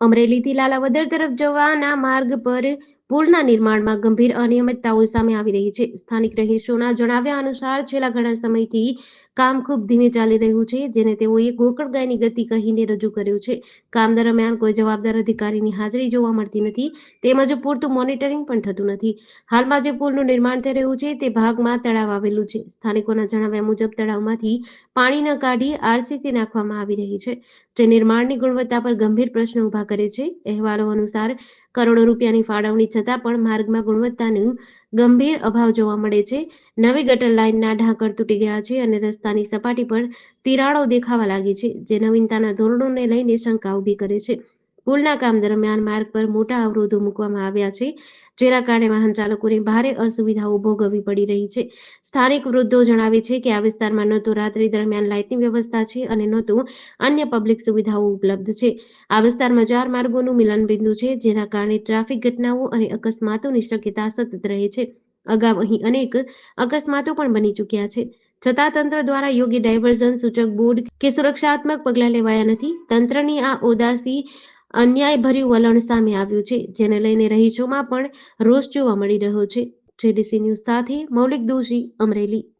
અમરેલીથી લાલાવદર તરફ જવાના માર્ગ પર પુલના નિર્માણમાં ગંભીર અનિયમિતતાઓ સામે આવી રહી છે. સ્થાનિક રહીશોના જણાવ્યા અનુસાર છેલ્લા ઘણા સમયથી કામ ખૂબ ધીમે ચાલી રહ્યું છે, જેને તેઓએ ગોકળગાયની ગતિ કહીને રજૂ કર્યું છે. કામ દરમિયાન કોઈ જવાબદાર અધિકારીની હાજરી જોવા મળતી નથી, તેમજ પૂરતું મોનિટરિંગ પણ થતું નથી. હાલમાં જે પુલનું નિર્માણ થઈ રહ્યું છે, તે ભાગમાં તળાવ આવેલું છે. સ્થાનિકોના જણાવ્યા મુજબ, તળાવમાંથી પાણી ન કાઢી આરસીસી નાખવામાં આવી રહી છે, જે નિર્માણની ગુણવત્તા પર ગંભીર પ્રશ્ન ઊભા કરે છે. અહેવાલો અનુસાર કરોડો રૂપિયાની ફાળવણી છતાં પણ માર્ગમાં ગુણવત્તાનું ગંભીર અભાવ જોવા મળે છે. નવી ગટર લાઇનના ઢાંકણ તૂટી ગયા છે અને રસ્તાની સપાટી પર તિરાડો દેખાવા લાગી છે, જે નવીનતાના ધોરણોને લઈને શંકા ઊભી કરે છે. પુલના કામ દરમિયાન માર્ગ પર મોટા અવરોધો મૂકવામાં આવ્યા છે. જેના કારણે વાહન ચાલકોને ભારે અસુવિધાઓ ભોગવવી પડી રહી છે. સ્થાનિક વૃદ્ધો જણાવે છે કે આ વિસ્તારમાં ન તો રાત્રિ દરમિયાન લાઇટની વ્યવસ્થા છે અને ન તો અન્ય પબ્લિક સુવિધાઓ ઉપલબ્ધ છે. આ વિસ્તારમાં ચાર માર્ગોનું મિલનબિંદુ છે, જેના કારણે ટ્રાફિક ઘટનાઓ અને અકસ્માતોની શક્યતા સતત રહે છે. અગાઉ અહીં અનેક અકસ્માતો પણ બની ચૂક્યા છે. છતાં તંત્ર દ્વારા યોગ્ય ડાયવર્ઝન સૂચક બોર્ડ કે સુરક્ષાત્મક પગલાં લેવાયા નથી. તંત્રની આ ઉદાસી અન્યાયભર્યું વલણ સામે આવ્યું છે, જેને લઈને રહીશોમાં પણ રોષ જોવા મળી રહ્યો છે. જેડીસી ન્યૂઝ સાથે મૌલિક દોશી અમરેલી.